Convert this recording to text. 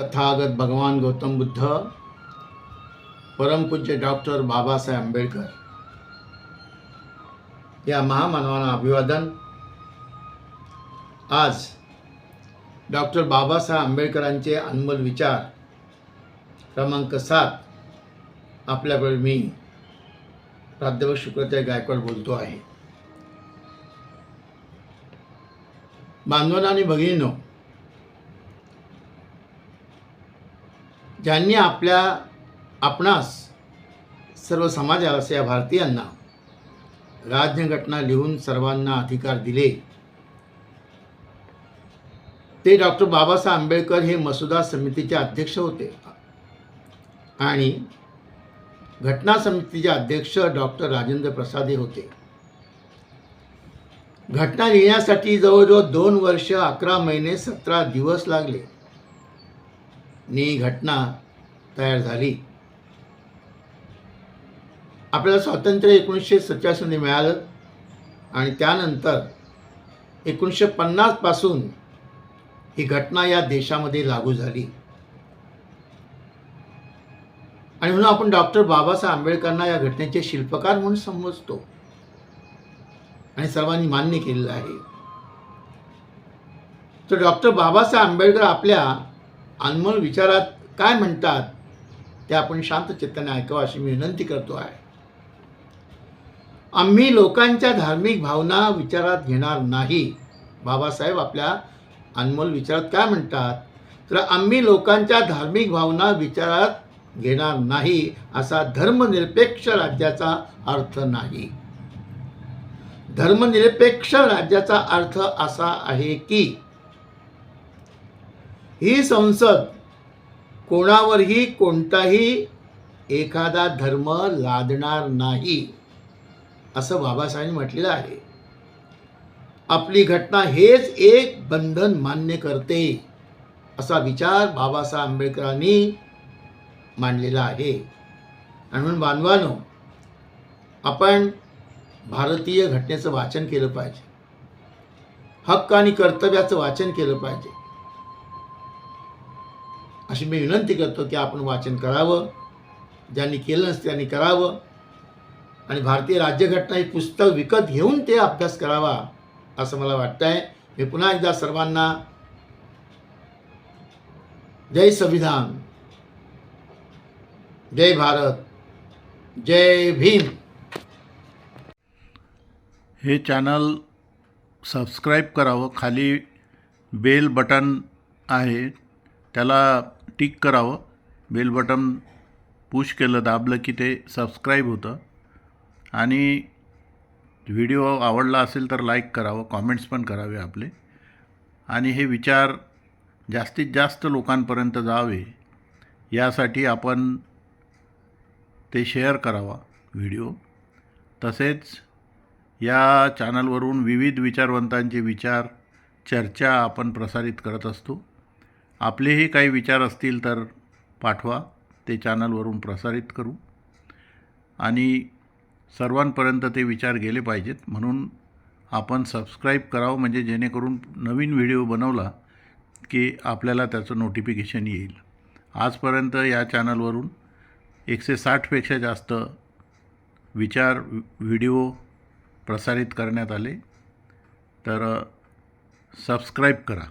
तथागत भगवान गौतम बुद्ध परमपूज्य डॉक्टर बाबासाहेब आंबेडकर या महामानवांना अभिवादन. आज डॉक्टर बाबासाहेब आंबेडकरांचे अनमोल विचार क्रमांक सात आपल्याकडे मी प्राध्यापक शुक्रते गायकवाड बोलतो आहे. बांधवांना आणि भगिनीनो ज्यांनी आपल्या आपणास सर्व समाजास या भारतीयांना राज्यघटना लिहून सर्वांना अधिकार दिले. ते डॉक्टर बाबासाहेब आंबेडकर हे मसुदा समितीचे अध्यक्ष होते आणि घटना समितीचे अध्यक्ष डॉक्टर राजेंद्र प्रसाद हे होते. घटना लिहिण्यासाठी जवळजवळ दोन वर्ष अकरा महिने सतरा दिवस लागले. आणि घटना तयार झाली. आपल्याला स्वातंत्र्य एकोणीसशे सत्याऐंशीमध्ये मिळालं आणि त्यानंतर एकोणीसशे पन्नासपासून ही घटना या देशामध्ये लागू झाली. आणि म्हणून आपण डॉक्टर बाबासाहेब आंबेडकरांना या घटनेचे शिल्पकार म्हणून समजतो. आणि सर्वांनी मान्य केलेलं आहे. तर डॉक्टर बाबासाहेब आंबेडकर आपल्या अनमोल विचारात काय म्हणतात ते आपण शांत चित्ताने ऐकावं अशी मी विनंती करतो आहे. आम्ही लोकांच्या धार्मिक भावना विचारात घेणार नाही. बाबासाहेब आपल्या अनमोल विचारात काय म्हणतात? तर आम्ही लोकांच्या धार्मिक भावना विचारात घेणार नाही असा धर्मनिरपेक्ष राज्याचा अर्थ नाही. धर्मनिरपेक्ष राज्याचा अर्थ असा आहे की ही संसद कोणावरही कोणताही एखादा धर्म लादणार नाही असं बाबासाहेबांनी म्हटलेलं आहे. आपली घटना हेच एक बंधन मान्य करते असा विचार बाबासाहेब आंबेडकरांनी मांडलेला आहे. आणि म्हणून बांधवानो आपण भारतीय घटनेचं वाचन केलं पाहिजे. हक्क आणि कर्तव्याचं वाचन केलं पाहिजे. अशी मी विनंती करतो की आपण वाचन करावं ज्यांनी केलं नसतं त्यांनी करावं. आणि भारतीय राज्यघटना हे पुस्तक विकत घेऊन ते अभ्यास करावा असं मला वाटतं आहे मी पुन्हा एकदा सर्वांना जय संविधान. जय भारत. जय भीम. हे चॅनल सबस्क्राईब करावं. खाली बेल बटन आहे. त्याला टिक करावं. बेल बटन पुश केलं दाबलं की ते सबस्क्राईब होतं. आणि व्हिडिओ आवडला असेल तर लाईक करावं कॉमेंट्स पण करावे आपले. आणि हे विचार जास्तीत जास्त लोकांपर्यंत जावे यासाठी आपण ते शेअर करावा व्हिडिओ तसेच या चॅनलवरून विविध विचारवंतांचे विचार चर्चा आपण प्रसारित करत असतो. आपलेही काही विचार असतील तर पाठवा. ते चॅनलवरून प्रसारित करू. आणि सर्वांपर्यंत ते विचार गेले पाहिजेत. म्हणून आपण सबस्क्राईब करावं म्हणजे जेणेकरून नवीन व्हिडिओ बनवला की आपल्याला त्याचं नोटिफिकेशन येईल. आजपर्यंत या चॅनलवरून एकशे साठपेक्षा जास्त विचार व्हिडिओ प्रसारित करण्यात आले. तर सबस्क्राईब करा.